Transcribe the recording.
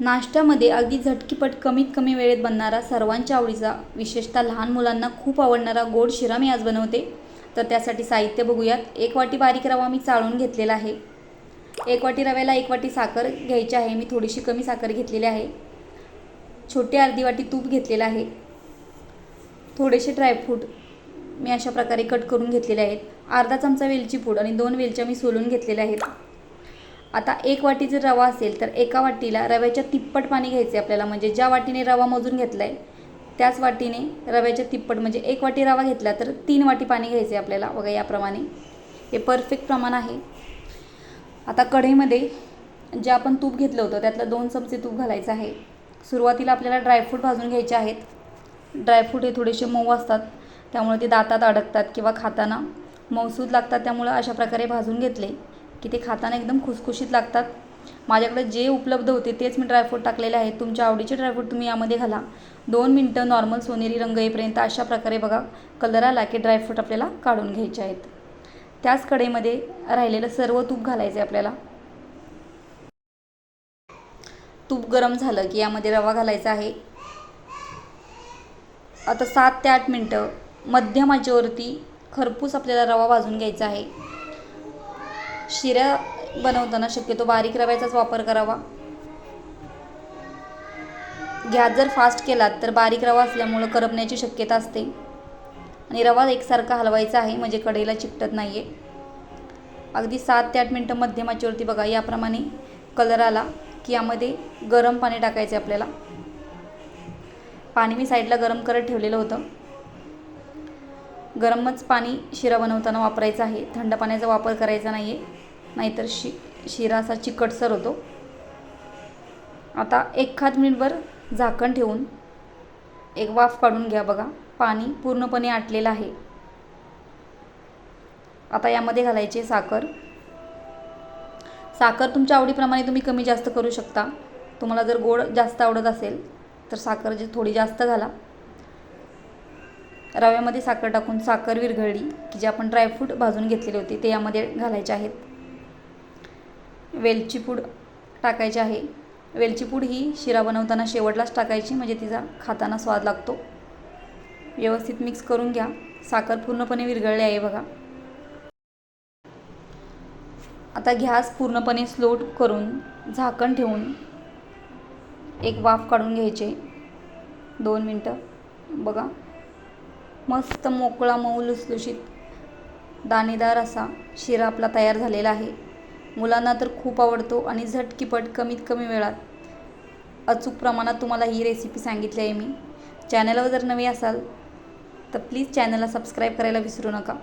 नाश्त्यामध्ये अगदी झटकीपट कमीत कमी वेळेत बनणारा सर्वांच्या आवडीचा विशेषतः लहान मुलांना खूप आवडणारा गोड शिरा मी आज बनवते. तर त्यासाठी साहित्य बघूयात. एक वाटी बारीक रवा मी चाळून घेतलेला आहे. एक वाटी रव्याला एक वाटी साखर घ्यायची आहे. मी थोडीशी कमी साखर घेतलेली आहे. छोटी अर्धी वाटी तूप घेतलेलं आहे. थोडेसे ड्रायफ्रूट मी अशा प्रकारे कट करून घेतलेले आहेत. अर्धा चमचा वेलची पूड आणि दोन वेलच्या मी सोलून घेतलेल्या आहेत. आता एक वाटी जर रवा असेल तर एका वाटीला रव्याच्या तिप्पट पाणी घ्यायचे आपल्याला. म्हणजे ज्या वाटीने रवा मोजून घेतला आहे त्याच वाटीने रव्याच्या तिप्पट म्हणजे एक वाटी रवा घेतला तर तीन वाटी पाणी घ्यायचे आपल्याला. बघा याप्रमाणे. हे परफेक्ट प्रमाण आहे. आता कढईमध्ये जे आपण तूप घेतलं होतं त्यातलं दोन चमचे तूप घालायचं आहे. सुरुवातीला आपल्याला ड्रायफ्रूट भाजून घ्यायचे आहेत. ड्रायफ्रूट हे थोडेसे मऊ असतात त्यामुळे ते दातात अडकतात किंवा खाताना मऊसूद लागतात त्यामुळं अशा प्रकारे भाजून घेतले. की ते खाताना एकदम खुसखुशीत लागतात. माझ्याकडे जे उपलब्ध होते तेच मी ड्रायफ्रूट टाकलेले आहेत. तुमच्या आवडीचे ड्रायफ्रूट तुम्ही यामध्ये घाला. दोन मिनटं नॉर्मल सोनेरी रंग येईपर्यंत अशा प्रकारे बघा कलर आला की ड्रायफ्रूट आपल्याला काढून घ्यायचे आहेत. त्याच कडेमध्ये राहिलेलं सर्व तूप घालायचं आहे आपल्याला. तूप गरम झालं की यामध्ये रवा घालायचा आहे. आता सात ते आठ मिनटं मध्यम आचेवरती खरपूस आपल्याला रवा भाजून घ्यायचा आहे. शिऱ्या बनवताना शक्यतो बारीक रव्याचाच वापर करावा. गॅस जर फास्ट केलात तर बारीक रवा असल्यामुळं करपण्याची शक्यता असते. आणि रवा एकसारखा हलवायचा आहे म्हणजे कढईला चिकटत नाही आहे अगदी सात ते आठ मिनटं मध्यम बघा याप्रमाणे कलर आला की यामध्ये गरम पाणी टाकायचं आहे आपल्याला. पाणी मी साईडला गरम करत ठेवलेलं होतं. गरमच पाणी शिरा बनवताना वापरायचं आहे. थंड पाण्याचा वापर करायचा नाही आहे नाहीतर शि शिरा असा चिकटसर होतो आता एखाद मिनिटभर झाकण ठेवून एक वाफ काढून घ्या बघा. पाणी पूर्णपणे आटलेलं आहे. आता यामध्ये घालायची साखर. साखर तुमच्या आवडीप्रमाणे तुम्ही कमी जास्त करू शकता. तुम्हाला जर गोड जास्त आवडत असेल तर साखर जी थोडी जास्त घाला. रव्यामध्ये साखर टाकून साखर विरघळली की जे आपण ड्रायफ्रूट भाजून घेतलेले होते ते यामध्ये घालायचे आहेत. वेलची पूड टाकायची आहे. वेलची पूड ही शिरा बनवताना शेवटलाच टाकायची म्हणजे तिचा खाताना स्वाद लागतो. व्यवस्थित मिक्स करून घ्या. साखर पूर्णपणे विरघळली आहे बघा. आता गॅस पूर्णपणे स्लो करून झाकण ठेवून एक वाफ काढून घ्यायचे. दोन मिनटं. बघा. मस्त मोकळा मऊ लुसलुशीत दाणेदार असा शिरा आपला तयार झालेला आहे. मुलांना तर खूप आवडतो आणि झटकीपट कमीत कमी वेळात. अचूक प्रमाणात तुम्हाला ही रेसिपी सांगितली आहे मी. चॅनलवर जर नवी असाल तर प्लीज चॅनलला सबस्क्राईब करायला विसरू नका.